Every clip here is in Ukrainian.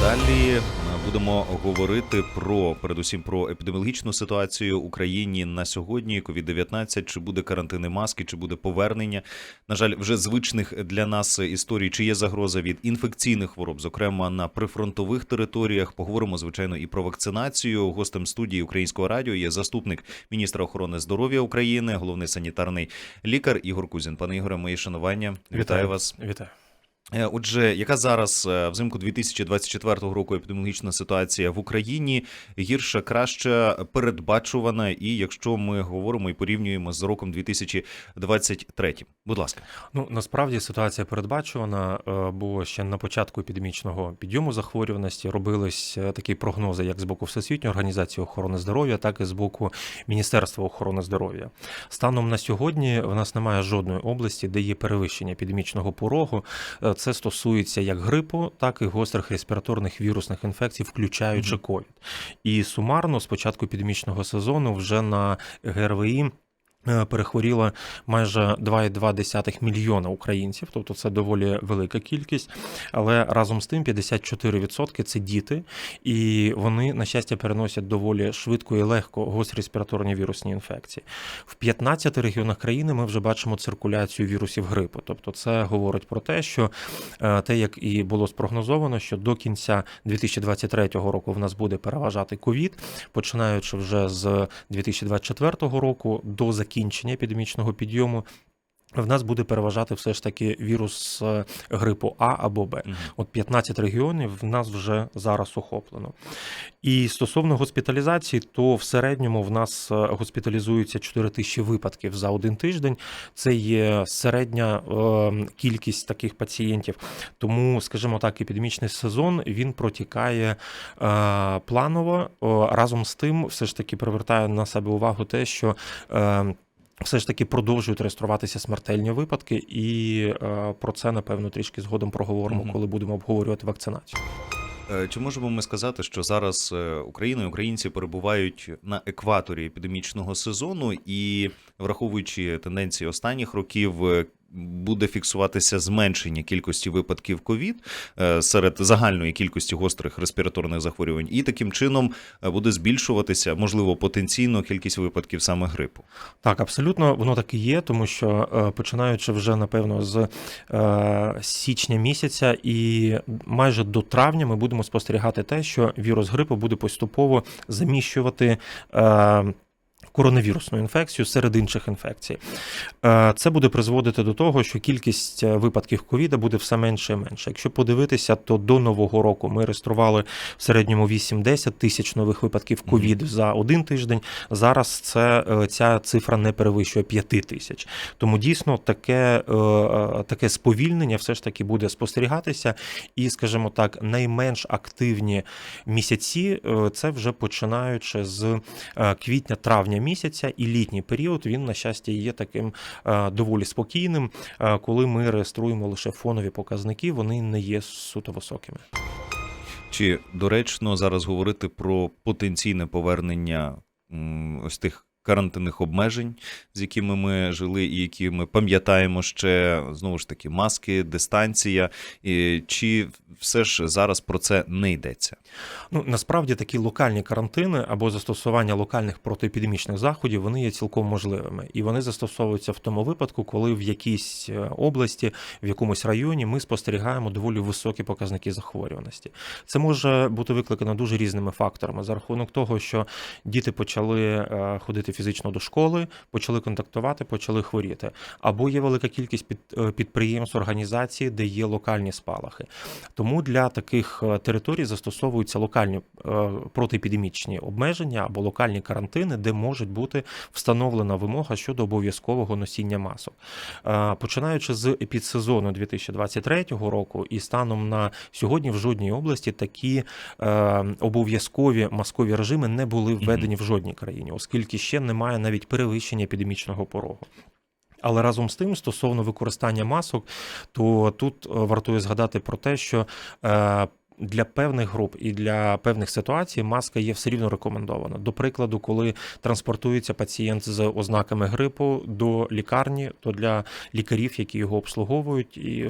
Далі е, будемо говорити про передусім про епідеміологічну ситуацію в Україні на сьогодні. COVID-19, чи буде карантини маски, чи буде повернення. На жаль, вже звичних для нас історій, чи є загроза від інфекційних хвороб, зокрема на прифронтових територіях. Поговоримо звичайно і про вакцинацію. Гостем студії Українського радіо є заступник міністра охорони здоров'я України, головний санітарний лікар Ігор Кузін. Пане Ігоре, мої шанування. Вітаю, Вітаю. вас. Вітаю. Е, Отже, яка зараз е, взимку 2024 року епідеміологічна ситуація в Україні гірша, краща, передбачувана, і якщо ми говоримо і порівнюємо з роком 2023? Будь ласка, Ну насправді ситуація передбачувана, е, бо ще на початку епідемічного підйому захворюваності робились такі прогнози, як з боку Всесвітньої організації охорони здоров'я, так і з боку Міністерства охорони здоров'я. Станом на сьогодні в нас немає жодної області, де є перевищення епідемічного порогу. Це стосується як грипу, так і гострих респіраторних вірусних інфекцій, включаючи ковід. І сумарно з початку підмічного сезону вже на ГРВІ. Е, Перехворіло майже 2,2 мільйона українців, тобто це доволі велика кількість. Але разом з тим 54% це діти, і вони, на щастя, переносять доволі швидко і легко гострі респіраторні вірусні інфекції. В 15 регіонах країни ми вже бачимо циркуляцію вірусів грипу. Тобто, це говорить про те, що е, те, як і було спрогнозовано, що до кінця 2023 року в нас буде переважати ковід, починаючи вже з 2024 року до закінчення епідемічного підйому. В нас буде переважати все ж таки вірус е, грипу А або Б. От 15 регіонів в нас вже зараз охоплено. І стосовно госпіталізації, то в середньому в нас е, госпіталізується 4 тисячі випадків за один тиждень. Це є середня е, кількість таких пацієнтів. Тому, скажімо так, епідемічний сезон він протікає е, планово. Разом з тим, все ж таки привертає на себе увагу те, що. Е, все ж таки продовжують реєструватися смертельні випадки, і е, про це напевно трішки згодом проговоримо, угу. коли будемо обговорювати вакцинацію. Е, чи можемо ми сказати, що зараз е, Україна і українці перебувають на екваторі епідемічного сезону, і враховуючи тенденції останніх років. Буде фіксуватися зменшення кількості випадків ковід е, серед загальної кількості гострих респіраторних захворювань, і таким чином е, буде збільшуватися, можливо, потенційно кількість випадків саме грипу. Так, абсолютно воно так і є, тому що е, починаючи вже напевно з січня місяця і майже до травня ми будемо спостерігати те, що вірус грипу буде поступово заміщувати. Коронавірусну інфекцію серед інших інфекцій. Е, Це буде призводити до того, що кількість е, випадків ковіда буде все менше і менше. Якщо подивитися, то до нового року ми реєстрували в середньому 8-10 тисяч нових випадків ковіду за один тиждень. Зараз це е, ця цифра не перевищує 5 тисяч. Тому дійсно таке, таке сповільнення все ж таки буде спостерігатися. І, скажімо так, найменш активні місяці це вже починаючи з квітня-травня місяця, і літній період він, на щастя, є таким е, доволі спокійним, е, коли ми реєструємо лише фонові показники, вони не є суто високими. Чи доречно зараз говорити про потенційне повернення ось тих карантинних обмежень, з якими ми жили, і які ми пам'ятаємо ще знову ж таки маски, дистанція, і чи все ж зараз про це не йдеться? Ну насправді такі локальні карантини або застосування локальних протиепідемічних заходів вони є цілком можливими, і вони застосовуються в тому випадку, коли в якійсь е, області, в якомусь районі ми спостерігаємо доволі високі показники захворюваності. Це може бути викликано дуже різними факторами за рахунок того, що діти почали е, ходити фізично до школи, почали контактувати, почали хворіти. Або є велика кількість під, е, підприємств, організацій, де є локальні спалахи. Тому для таких е, територій застосовуються локальні е, протиепідемічні обмеження або локальні карантини, де може бути встановлена вимога щодо обов'язкового носіння масок. Починаючи з епідсезону 2023 року і станом на сьогодні в жодній області такі обов'язкові маскові режими не були введені в жодній країні, оскільки ще немає навіть перевищення епідемічного порогу. Але разом з тим, стосовно використання масок, то тут е, вартує згадати про те, що е, для певних груп і для певних ситуацій маска є все рівно рекомендована. До прикладу, коли транспортується пацієнт з ознаками грипу до лікарні, то для лікарів, які його обслуговують, і е,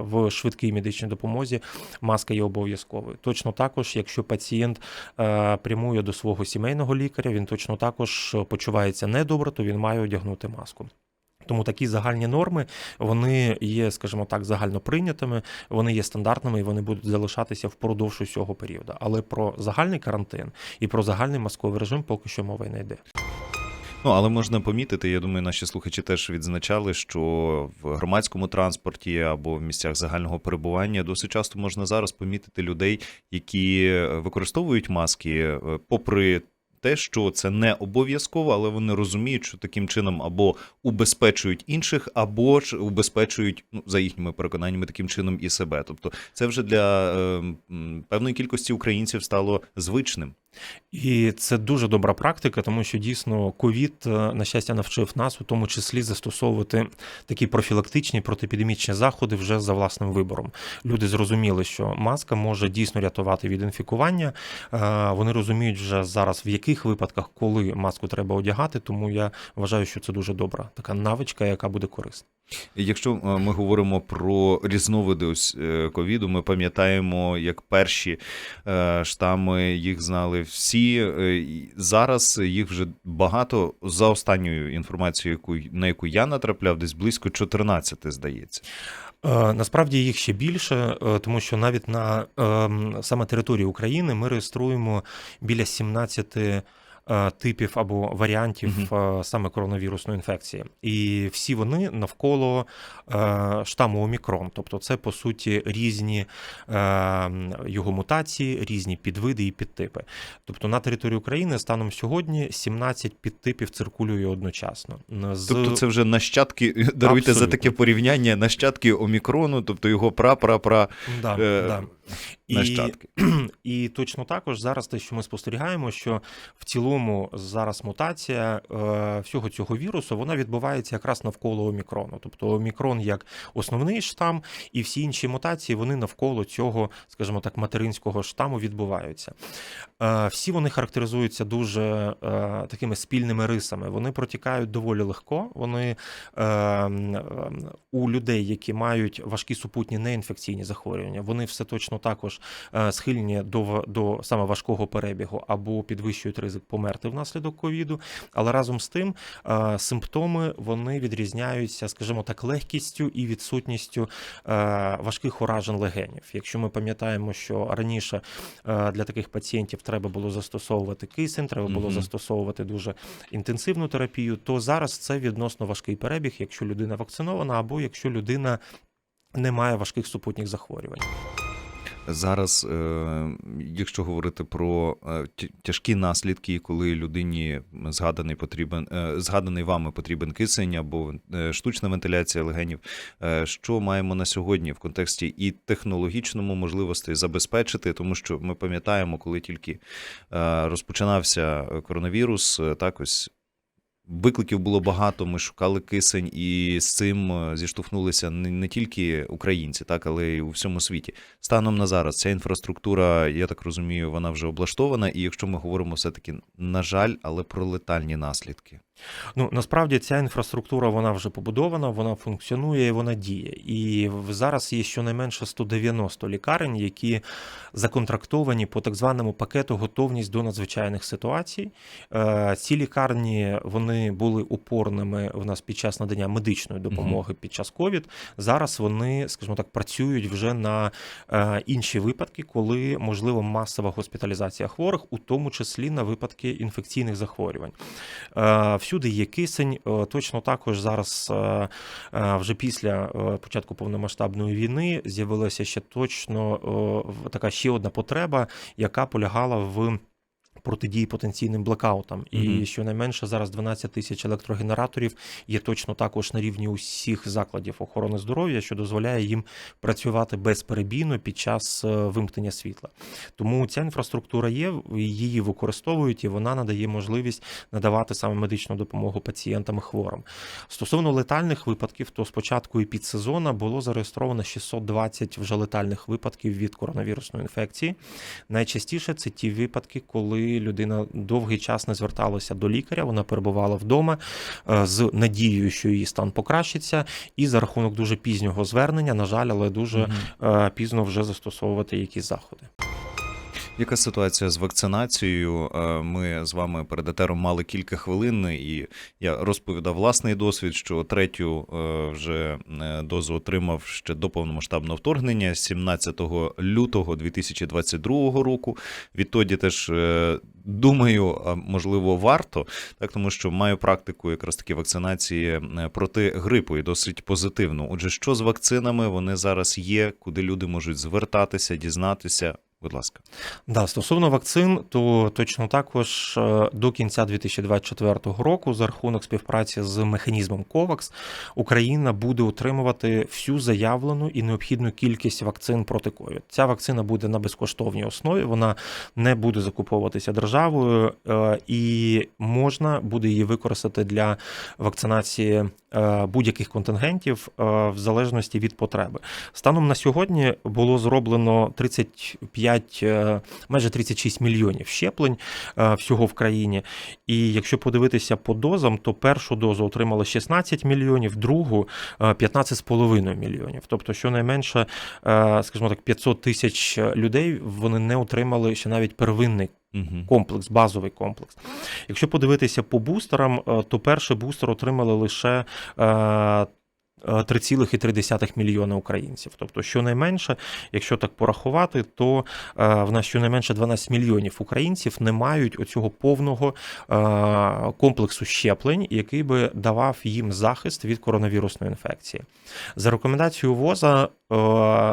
в швидкій медичній допомозі маска є обов'язковою. Точно також, якщо пацієнт е, прямує до свого сімейного лікаря, він точно також почувається недобре, то він має одягнути маску. Тому такі загальні норми вони є, скажімо так, загально прийнятими, вони є стандартними і вони будуть залишатися впродовж усього періоду. Але про загальний карантин і про загальний масковий режим поки що мова й не йде. Ну, але можна помітити, я думаю, наші слухачі теж відзначали, що в громадському транспорті або в місцях загального перебування досить часто можна зараз помітити людей, які використовують маски, е, попри те, що це не обов'язково, але вони розуміють, що таким чином або убезпечують інших, або ж убезпечують, ну за їхніми переконаннями, таким чином і себе. Тобто, це вже для е, певної кількості українців стало звичним. І це дуже добра практика, тому що дійсно ковід, е, на щастя, навчив нас, у тому числі застосовувати такі профілактичні протиепідемічні заходи вже за власним вибором. Люди зрозуміли, що маска може дійсно рятувати від інфікування. Е, Вони розуміють вже зараз, в яких випадках, коли маску треба одягати. Тому я вважаю, що це дуже добра така навичка, яка буде корисна. Якщо е, ми говоримо про різновиди ось е, ковіду, ми пам'ятаємо, як перші е, штами їх знали всі. Зараз їх вже багато. За останньою інформацією, на яку я натрапляв, десь близько 14, здається. Насправді їх ще більше, тому що навіть на ем, саме території України ми реєструємо біля 17 е, типів або варіантів е, саме коронавірусної інфекції. І всі вони навколо е, штаму Омікрон. Тобто це по суті різні е, його мутації, різні підвиди і підтипи. Тобто на території України станом сьогодні 17 підтипів циркулює одночасно. З... Тобто, це вже нащадки, даруйте за таке порівняння, нащадки омікрону, тобто його пра-пра-пра да, е, да. І, і точно також зараз те, що ми спостерігаємо, що в цілому зараз мутація е, всього цього вірусу вона відбувається якраз навколо омікрону. Тобто омікрон як основний штам, і всі інші мутації вони навколо цього, скажімо так, материнського штаму відбуваються. Е, всі вони характеризуються дуже е, такими спільними рисами. Вони протікають доволі легко. Вони у людей, які мають важкі супутні неінфекційні захворювання, вони все точно також схильні до, до саме важкого перебігу або підвищують ризик померти внаслідок ковіду. Але разом з тим симптоми вони відрізняються, скажімо так, легкістю і відсутністю важких уражень легенів. Якщо ми пам'ятаємо, що раніше для таких пацієнтів треба було застосовувати кисень, треба було Мгм. застосовувати дуже інтенсивну терапію, то зараз це відносно важкий перебіг, якщо людина вакцинована, або якщо людина не має важких супутніх захворювань. Зараз, е, якщо говорити про е, тяжкі наслідки, коли людині згаданий потрібен е, згаданий вами потрібен кисень або штучна вентиляція легенів, що маємо на сьогодні в контексті і технологічному можливості забезпечити, тому що ми пам'ятаємо, коли тільки розпочинався коронавірус, так ось. Викликів було багато. Ми шукали кисень, і з цим е, зіштовхнулися не, не тільки українці, так але й у всьому світі. Станом на зараз ця інфраструктура, я так розумію, вона вже облаштована. І якщо ми говоримо все таки, на жаль, але про летальні наслідки. Ну насправді ця інфраструктура вона вже побудована, вона функціонує і вона діє. І зараз є щонайменше 190 лікарень, які законтрактовані по так званому пакету готовність до надзвичайних ситуацій. Е, Ці лікарні вони були упорними в нас під час надання медичної допомоги під час ковід. Зараз вони, скажімо так, працюють вже на е, інші випадки, коли можливо масова госпіталізація хворих, у тому числі на випадки інфекційних захворювань. Всюди є кисень. Е, Точно також зараз, е, е, вже після початку повномасштабної війни, з'явилася ще точно така ще одна потреба, яка полягала в. Протидії потенційним блекаутам. І Мгм. щонайменше зараз 12 тисяч електрогенераторів є точно також на рівні усіх закладів охорони здоров'я, що дозволяє їм працювати безперебійно під час е, вимкнення світла. Тому ця інфраструктура є, її використовують, і вона надає можливість надавати саме медичну допомогу пацієнтам і хворим. Стосовно летальних випадків, то спочатку і підсезона було зареєстровано 620 вже летальних випадків від коронавірусної інфекції. Найчастіше це ті випадки, коли людина довгий час не зверталася до лікаря, вона перебувала вдома е, з надією, що її стан покращиться, і за рахунок дуже пізнього звернення, на жаль, але дуже е, пізно вже застосовувати якісь заходи. Яка ситуація з вакцинацією? Е, Ми з вами перед етером мали кілька хвилин, і я розповідав власний досвід, що третю е, вже е, дозу отримав ще до повномасштабного вторгнення 17 лютого 2022 року. Відтоді теж думаю, можливо, варто, так тому що маю практику якраз таки вакцинації проти грипу і досить позитивну. Отже, що з вакцинами вони зараз є, куди люди можуть звертатися, дізнатися? Будь ласка. Да, стосовно вакцин, то точно також е, до кінця 2024 року, за рахунок співпраці з механізмом COVAX, Україна буде отримувати всю заявлену і необхідну кількість вакцин проти ковід. Ця вакцина буде на безкоштовній основі, вона не буде закуповуватися державою, е, і можна буде її використати для вакцинації е, будь-яких контингентів в залежності від потреби. Станом на сьогодні було зроблено 35, е, майже 36 мільйонів щеплень е, всього в країні. І якщо подивитися по дозам, то першу дозу отримали 16 мільйонів, другу е, 15,5 мільйонів. Тобто, щонайменше, е, скажімо так, 500 тисяч людей вони не отримали ще навіть первинний Угу. комплекс, базовий комплекс. Якщо подивитися по бустерам, е, то перший бустер отримали лише. Е, е, 3,3 мільйона українців. Тобто, щонайменше, якщо так порахувати, то е, в нас щонайменше 12 мільйонів українців не мають оцього повного е, комплексу щеплень, який би давав їм захист від коронавірусної інфекції. За рекомендацією ВОЗа,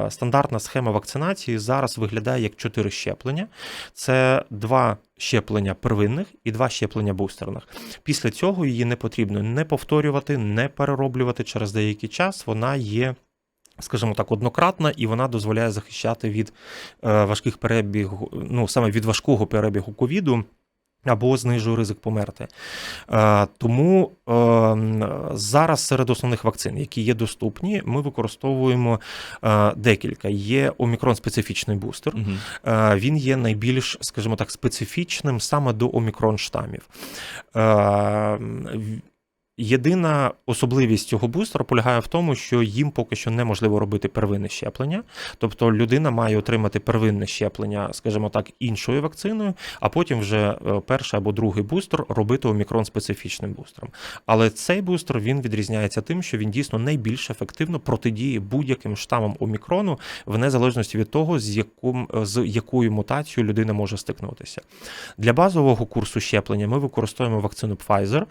стандартна схема вакцинації зараз виглядає як 4 щеплення. Це два щеплення первинних і два щеплення бустерних. Після цього її не потрібно не повторювати, не перероблювати через деякий час. Вона є. Скажімо так, однократна, і вона дозволяє захищати від е, важких перебігу, ну саме від важкого перебігу ковіду. Або знижує ризик померти. Е, тому е, зараз серед основних вакцин, які є доступні, ми використовуємо е, декілька. Є омікрон-специфічний бустер. Угу. Він є найбільш, скажімо так, специфічним саме до омікрон штамів. Е, Єдина особливість цього бустера полягає в тому, що їм поки що неможливо робити первинне щеплення. Тобто людина має отримати первинне щеплення, скажімо так, іншою вакциною, а потім вже е, перший або другий бустер робити омікрон специфічним бустером. Але цей бустер він відрізняється тим, що він дійсно найбільш ефективно протидіє будь-яким штамам омікрону, в незалежності від того, з яким з якою мутацією людина може стикнутися. Для базового курсу щеплення ми використовуємо вакцину Pfizer,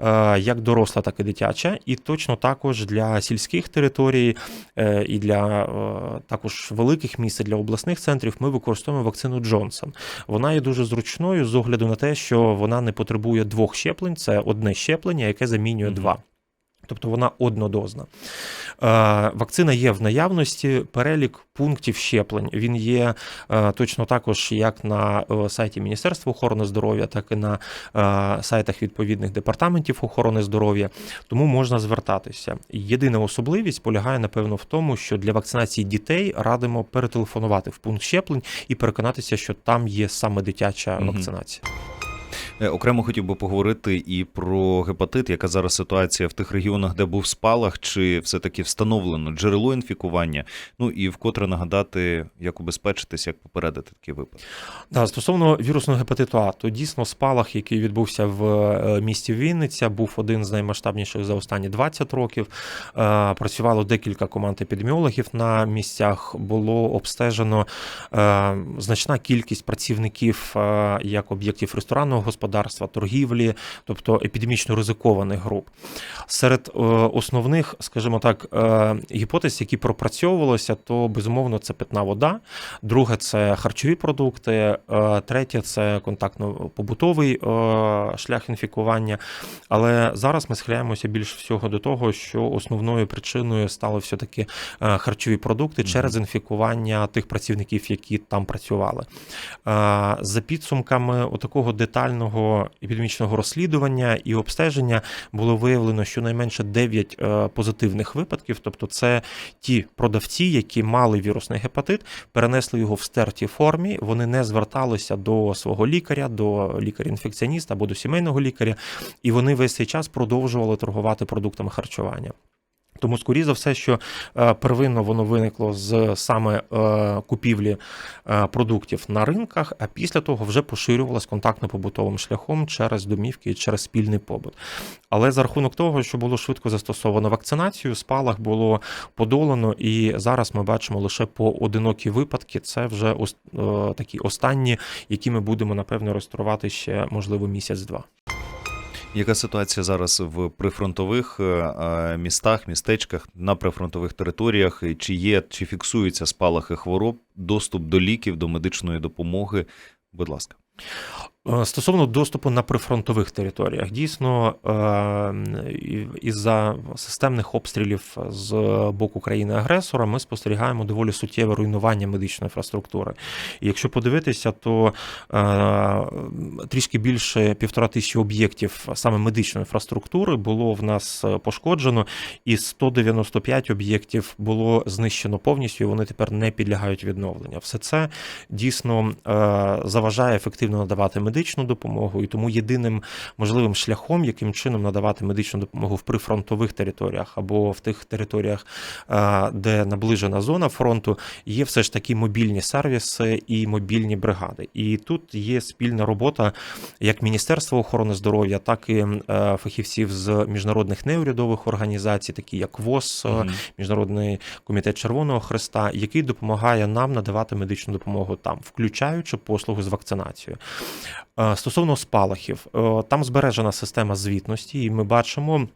е, як доросла, так і дитяча, і точно також для сільських територій е, і для е, також великих міст, для обласних центрів ми використовуємо вакцину Джонсон. Вона є дуже зручною з огляду на те, що вона не потребує двох щеплень, це одне щеплення, яке замінює Мгм. два. Тобто вона однодозна. Е, вакцина є в наявності, перелік пунктів щеплень. Він є е, точно також як на е, сайті Міністерства охорони здоров'я, так і на сайтах відповідних департаментів охорони здоров'я. Тому можна звертатися. Єдина особливість полягає, напевно, в тому, що для вакцинації дітей радимо перетелефонувати в пункт щеплень і переконатися, що там є саме дитяча вакцинація. Е, Окремо хотів би поговорити і про гепатит, яка зараз ситуація в тих регіонах, де був спалах, чи все-таки встановлено джерело інфікування. Ну і вкотре нагадати, як убезпечитись, як попередити такий випадок. Да, стосовно вірусного гепатиту А, то дійсно спалах, який відбувся в е, місті Вінниця, був один з наймасштабніших за останні 20 років. Е, Працювало декілька команд епідеміологів на місцях. Було обстежено значна кількість працівників як об'єктів ресторанного господарства. Господарства, торгівлі, тобто епідемічно ризикованих груп. Серед е, основних, скажімо так, е, гіпотез, які пропрацьовувалися, то безумовно це питна вода. Друге це харчові продукти. е, Третє це контактно-побутовий шлях інфікування. Але зараз ми схиляємося більш всього до того, що основною причиною стали все-таки харчові продукти через інфікування тих працівників, які там працювали. За підсумками такого детального епідемічного розслідування і обстеження було виявлено щонайменше 9 е, позитивних випадків. Тобто, це ті продавці, які мали вірусний гепатит, перенесли його в стертій формі. Вони не зверталися до свого лікаря, до лікаря-інфекціоніста або до сімейного лікаря, і вони весь цей час продовжували торгувати продуктами харчування. Тому, скоріше за все, що е, первинно воно виникло з саме е, купівлі е, продуктів на ринках, а після того вже поширювалось контактно-побутовим шляхом через домівки і через спільний побут. Але за рахунок того, що було швидко застосовано вакцинацію, спалах було подолано, і зараз ми бачимо лише поодинокі випадки. Це вже такі останні, які ми будемо напевно реєструвати ще можливо місяць-два. Яка ситуація зараз в прифронтових е, е, містах, містечках, на прифронтових територіях? Чи є, чи фіксуються спалахи хвороб, доступ до ліків, до медичної допомоги? Будь ласка. Е, Стосовно доступу на прифронтових територіях, дійсно е, із-за системних обстрілів з боку країни-агресора ми спостерігаємо доволі суттєве руйнування медичної інфраструктури. І якщо подивитися, то е, трішки більше півтора тисячі об'єктів саме медичної інфраструктури було в нас е, пошкоджено, і 195 об'єктів було знищено повністю, і вони тепер не підлягають відновленню. Все це дійсно е, заважає ефективно надавати медичну допомогу, і тому єдиним можливим шляхом, яким чином надавати медичну допомогу в прифронтових територіях або в тих територіях, е, де наближена зона фронту, є все ж таки мобільні сервіси і мобільні бригади. І тут є спільна робота як Міністерства охорони здоров'я, так і е, фахівців з міжнародних неурядових організацій, такі як ВОЗ, е, Міжнародний комітет Червоного Христа, який допомагає нам надавати медичну допомогу там, включаючи послугу з вакцинацією. Е, Стосовно спалахів, е, там збережена система звітності, і ми бачимо.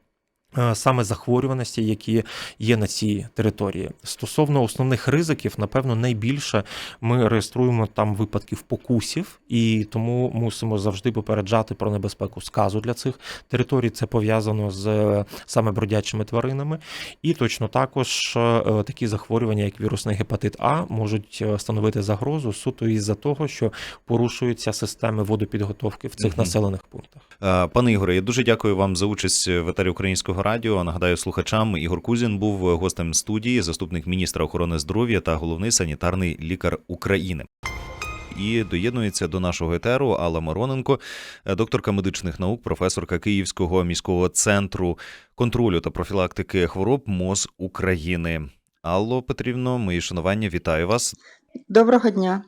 Е, Саме захворюваності, які є на цій території. Стосовно основних ризиків, напевно, найбільше ми реєструємо там випадків покусів, і тому мусимо завжди попереджати про небезпеку сказу для цих територій. Це пов'язано з е, саме бродячими тваринами. І точно також е, такі захворювання, як вірусний гепатит А, можуть становити загрозу суто із-за того, що порушуються системи водопідготовки в цих Мгм. населених пунктах. Пане Ігоре, я дуже дякую вам за участь в етері Українського радіо. Нагадаю слухачам, Ігор Кузін був гостем студії, заступник міністра охорони здоров'я та головний санітарний лікар України. І доєднується до нашого етеру Алла Мороненко, е, докторка медичних наук, професорка Київського міського центру контролю та профілактики хвороб МОЗ України. Алло Петрівно, мої шанування, вітаю вас. Доброго дня.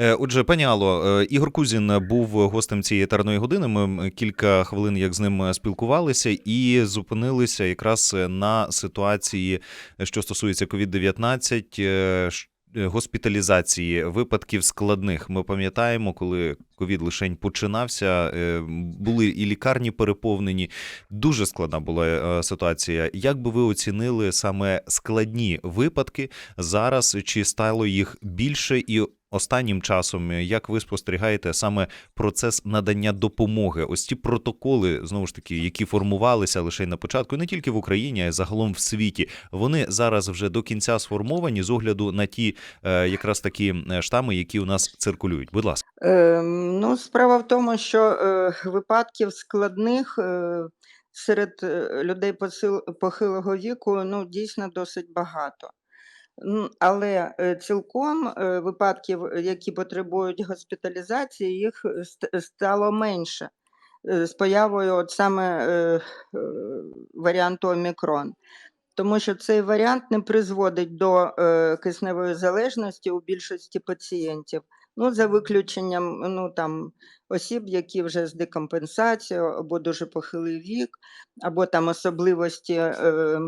Е, Отже, пані Алло, е, Ігор Кузін був гостем цієї етерної години. Ми кілька хвилин як з ним спілкувалися і зупинилися якраз на ситуації, що стосується COVID-19, е, ш- е, госпіталізації випадків складних. Ми пам'ятаємо, коли ковід лишень починався, е, були і лікарні переповнені. Дуже складна була е, ситуація. Як би ви оцінили саме складні випадки зараз? Чи стало їх більше і останнім часом, як ви спостерігаєте саме процес надання допомоги? Ось ті протоколи, знову ж таки, які формувалися лише на початку, не тільки в Україні, а й загалом в світі, вони зараз вже до кінця сформовані з огляду на ті е, якраз такі е, штами, які у нас циркулюють. Будь ласка. Е, ну, справа в тому, що е, випадків складних е, серед е, людей посил, похилого віку ну, дійсно досить багато. Але е, цілком е, випадків, які потребують госпіталізації, їх стало менше е, з появою от саме е, е, варіанту омікрон. Тому що цей варіант не призводить до е, кисневої залежності у більшості пацієнтів. Ну, за виключенням ну, там, осіб, які вже з декомпенсацією, або дуже похилий вік, або там особливості е,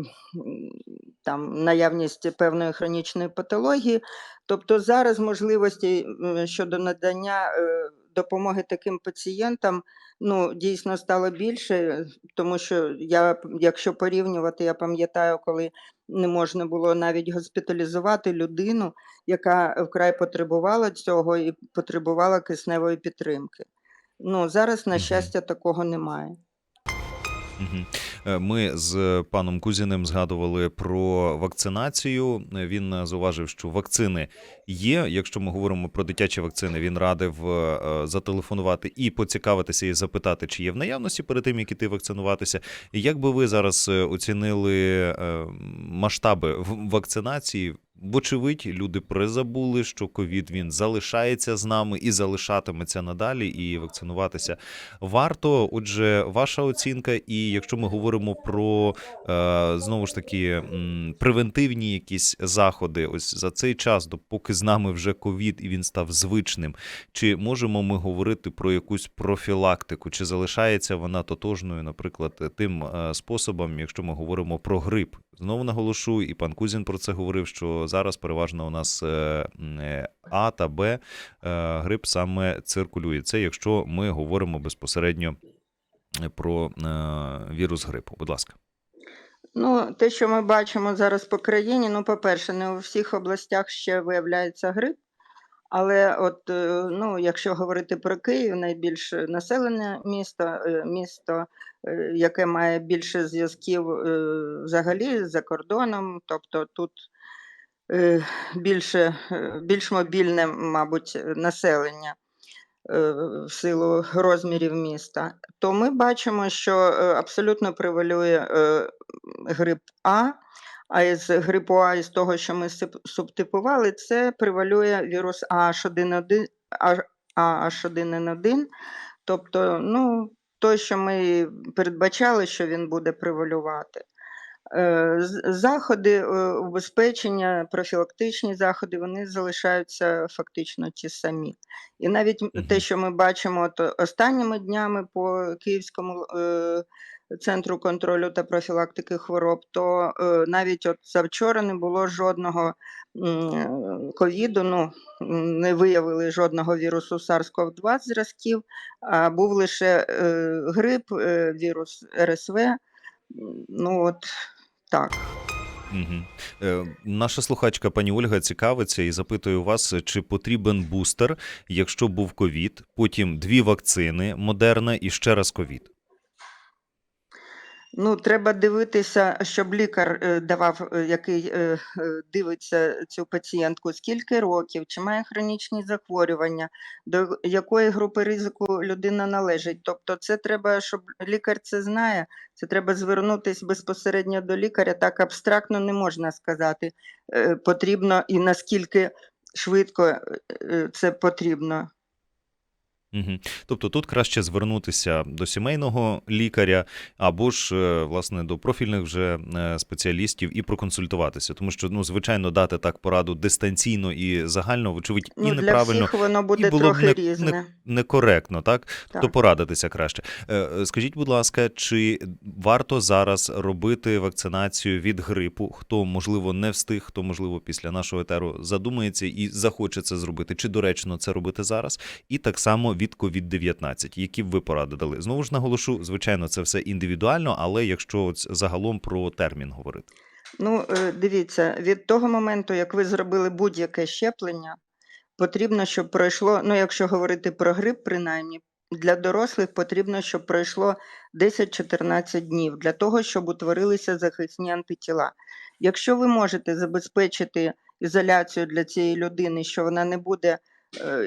там, наявність певної хронічної патології. Тобто зараз можливості щодо надання е, допомоги таким пацієнтам, ну, дійсно стало більше, тому що я, якщо порівнювати, я пам'ятаю, коли не можна було навіть госпіталізувати людину, яка вкрай потребувала цього і потребувала кисневої підтримки. Ну, зараз, на щастя, такого немає. Мгм. Е, Ми з паном Кузіним згадували про вакцинацію. Він е, зауважив, що вакцини є. Якщо ми говоримо про дитячі вакцини, він радив е, зателефонувати і поцікавитися і запитати, чи є в наявності перед тим, як іти вакцинуватися. Як би ви зараз оцінили масштаби вакцинації? Вочевидь, люди призабули, що ковід він залишається з нами і залишатиметься надалі, і вакцинуватися варто. Отже, ваша оцінка, і якщо ми говоримо про е, знову ж таки превентивні якісь заходи, ось за цей час, допоки з нами вже ковід і він став звичним, чи можемо ми говорити про якусь профілактику, чи залишається вона тотожною, наприклад, тим е, способом, якщо ми говоримо про грип? Знову наголошу, і пан Кузін про це говорив, що зараз переважно у нас е, е, А та Б е, грип саме циркулює. Це якщо ми говоримо безпосередньо про вірус грипу. Будь ласка. Ну, те, що ми бачимо зараз по країні, ну, по-перше, не у всіх областях ще виявляється грип. Але от, ну, якщо говорити про Київ, найбільш населене місто, місто, яке має більше зв'язків взагалі за кордоном, тобто тут більше, е, більш мобільне, мабуть, населення е, в силу розмірів міста, то ми бачимо, що е, абсолютно превалює е, грип А. А із грипу А, із того, що ми субтипували, це превалює вірус AH1N1, AH1N1, тобто, ну, той, що ми передбачали, що він буде превалювати. Е, Заходи е, убезпечення, профілактичні заходи, вони залишаються фактично ті самі. І навіть те, що ми бачимо от останніми днями по Київському е, центру контролю та профілактики хвороб, то е, навіть от завчора не було жодного ковіду, ну не виявили жодного вірусу SARS-CoV-2 зразків, а був лише е, грип, е, вірус РСВ. Ну от так. Угу. Е, наша слухачка пані Ольга цікавиться і запитує вас, чи потрібен бустер, якщо був ковід, потім дві вакцини Модерна і ще раз ковід. Ну, треба дивитися, щоб лікар е, давав, е, який е, дивиться цю пацієнтку, скільки років, чи має хронічні захворювання, до якої групи ризику людина належить. Тобто, це треба, щоб лікар це знає. Це треба звернутися безпосередньо до лікаря. Так абстрактно не можна сказати. Потрібно і наскільки швидко це потрібно. Угу. Тобто тут краще звернутися до сімейного лікаря або ж е, власне до профільних вже е, спеціалістів і проконсультуватися, тому що ну звичайно дати так пораду дистанційно і загально, вочевидь, і Ну, для неправильно, всіх воно буде було б трохи не- різне. некоректно, так? Так. То порадитися краще. Е, Скажіть, будь ласка, чи варто зараз робити вакцинацію від грипу? Хто можливо не встиг, хто можливо після нашого етеру задумається і захоче це зробити? Чи доречно це робити зараз? І так само від COVID-19. Які б ви поради дали? Знову ж наголошу, звичайно, це все індивідуально, але якщо от загалом про термін говорити. Ну, е, дивіться, від того моменту, як ви зробили будь-яке щеплення, потрібно, щоб пройшло, ну, якщо говорити про грип, принаймні, для дорослих потрібно, щоб пройшло 10-14 днів для того, щоб утворилися захисні антитіла. Якщо ви можете забезпечити ізоляцію для цієї людини, що вона не буде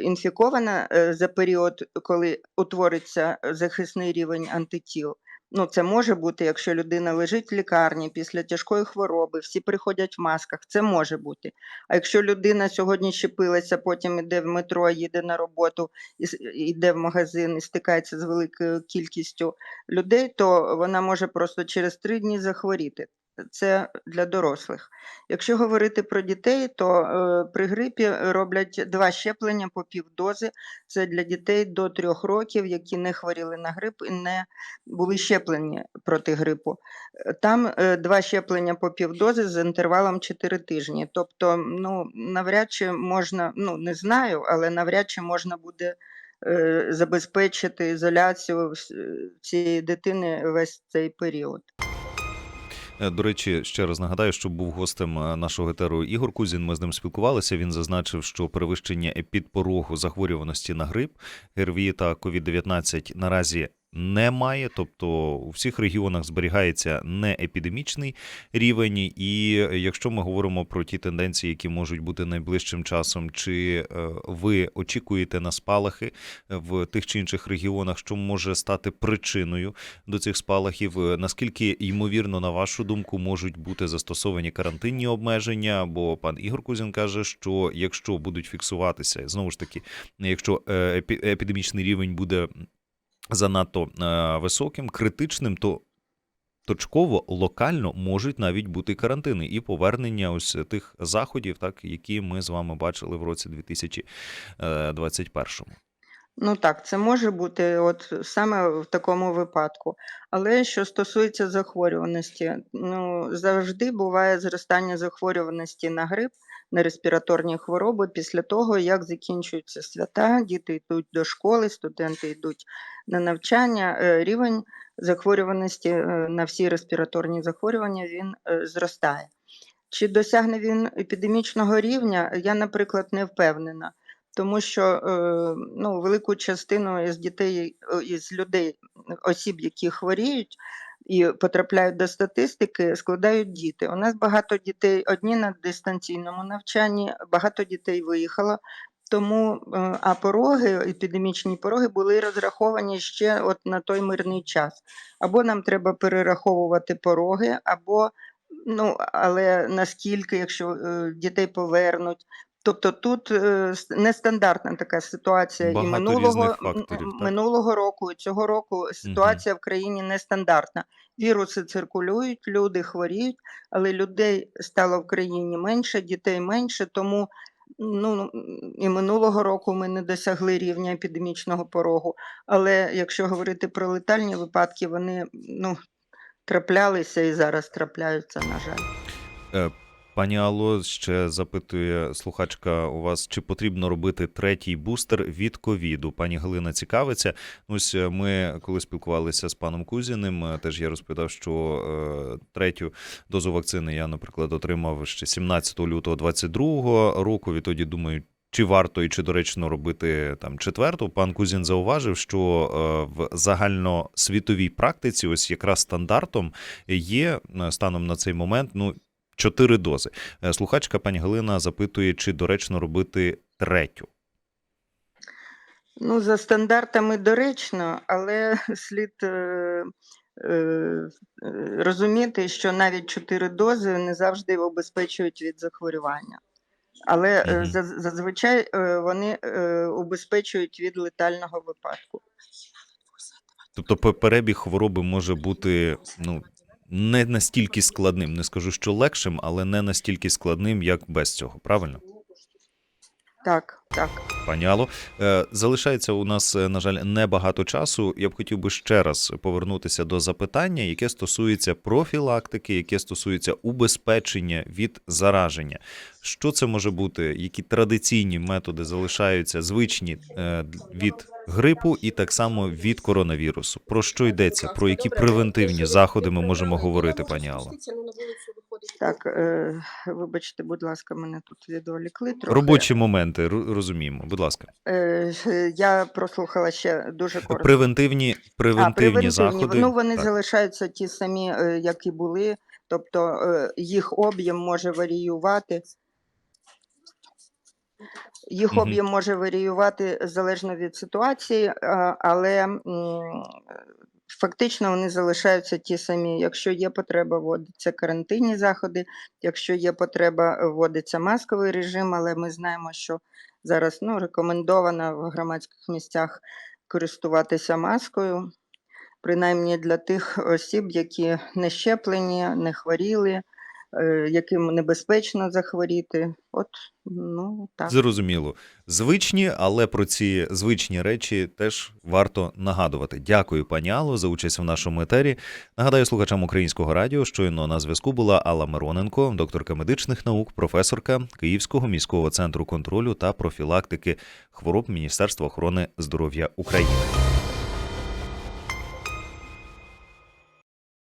інфікована е, за період, коли утвориться захисний рівень антитіл, Ну, це може бути, якщо людина лежить в лікарні після тяжкої хвороби, всі приходять в масках, це може бути. А якщо людина сьогодні щепилася, потім іде в метро, їде на роботу, йде в магазин і стикається з великою кількістю людей, то вона може просто через три дні захворіти. Це для дорослих. Якщо говорити про дітей, то е, при грипі роблять два щеплення по півдози. Це для дітей до трьох років, які не хворіли на грип і не були щеплені проти грипу. Там е, два щеплення по півдози з інтервалом 4 тижні. Тобто, ну навряд чи можна, ну не знаю, але навряд чи можна буде е, забезпечити ізоляцію цієї дитини весь цей період. Е, До речі, ще раз нагадаю, що був гостем е, нашого етеру Ігор Кузін. Ми з ним спілкувалися. Він зазначив, що перевищення епідпорогу захворюваності на грип, ГРВІ та COVID-19 наразі немає. Тобто у всіх регіонах зберігається неепідемічний рівень. І якщо ми говоримо про ті тенденції, які можуть бути найближчим часом, чи е, ви очікуєте на спалахи в тих чи інших регіонах, що може стати причиною до цих спалахів. Е, Наскільки ймовірно, на вашу думку, можуть бути застосовані карантинні обмеження? Бо пан Ігор Кузін каже, що якщо будуть фіксуватися, знову ж таки, якщо е, епідемічний рівень буде занадто е, високим, критичним, то точково, локально можуть навіть бути карантини і повернення ось тих заходів, так які ми з вами бачили в році 2021. Ну так, це може бути от саме в такому випадку. Але що стосується захворюваності, ну завжди буває зростання захворюваності на грип, на респіраторні хвороби після того, як закінчуються свята, діти йдуть до школи, студенти йдуть на навчання. е, Рівень захворюваності е, на всі респіраторні захворювання він е, зростає. Чи досягне він епідемічного рівня, я, наприклад, не впевнена тому що ну, велику частину із дітей, із людей, осіб, які хворіють і потрапляють до статистики, складають діти. У нас багато дітей одні на дистанційному навчанні, багато дітей виїхало. Тому е, а пороги, епідемічні пороги були розраховані ще от на той мирний час. Або нам треба перераховувати пороги, або ну, але наскільки, якщо е, дітей повернуть. Тобто тут е, нестандартна така ситуація і минулого, факторів, минулого року, і цього року ситуація в країні нестандартна. Віруси циркулюють, люди хворіють, але людей стало в країні менше, дітей менше, тому ну, і минулого року ми не досягли рівня епідемічного порогу. Але якщо говорити про летальні випадки, вони ну, траплялися і зараз трапляються, на жаль. Пані Алло ще запитує слухачка у вас, чи потрібно робити третій бустер від ковіду. Пані Галина цікавиться. Ось е, ми, коли спілкувалися з паном Кузіним, е, теж я розповідав, що е, третю дозу вакцини я, наприклад, отримав ще 17 лютого 22 року. Відтоді думаю, чи варто і чи доречно робити там четверту. Пан Кузін зауважив, що в загальносвітовій практиці, ось якраз стандартом є станом на цей момент, ну. Чотири дози. Е, Слухачка пані Галина запитує, чи доречно робити третю. Ну, за стандартами доречно, але слід е, е, розуміти, що навіть чотири дози не завжди обезпечують від захворювання. Але заз- зазвичай е, вони е, убезпечують від летального випадку. Тобто перебіг хвороби може бути ну, не настільки складним. Не скажу, що легшим, але не настільки складним, як без цього. Правильно? Так, так. Пані Алло, е, залишається у нас, е, на жаль, небагато часу. Я б хотів би ще раз повернутися до запитання, яке стосується профілактики, яке стосується убезпечення від зараження. Що це може бути? Які традиційні методи залишаються звичні е, від грипу і так само від коронавірусу? Про що йдеться? Про які превентивні заходи ми можемо говорити, пані Алло? Так, е, вибачте, будь ласка, мене тут відволікли трохи. Робочі моменти ру- розуміємо. Будь ласка, Е, ж, я прослухала ще дуже коротко. превентивні превентивні а, заходи. Ну, вони Так. залишаються ті самі, е, як і були. Тобто е, їх об'єм може варіювати. Їх Мгм. об'єм може варіювати залежно від ситуації, а, але м, фактично вони залишаються ті самі. Якщо є потреба, вводяться карантинні заходи, якщо є потреба, вводиться масковий режим, але ми знаємо, що зараз ну, рекомендовано в громадських місцях користуватися маскою, принаймні для тих осіб, які не щеплені, не хворіли, яким небезпечно захворіти. От, ну так. Зрозуміло. Звичні, але про ці звичні речі теж варто нагадувати. Дякую, пані Алло, за участь в нашому етері. Нагадаю слухачам українського радіо, щойно на зв'язку була Алла Мироненко, докторка медичних наук, професорка Київського міського центру контролю та профілактики хвороб Міністерства охорони здоров'я України.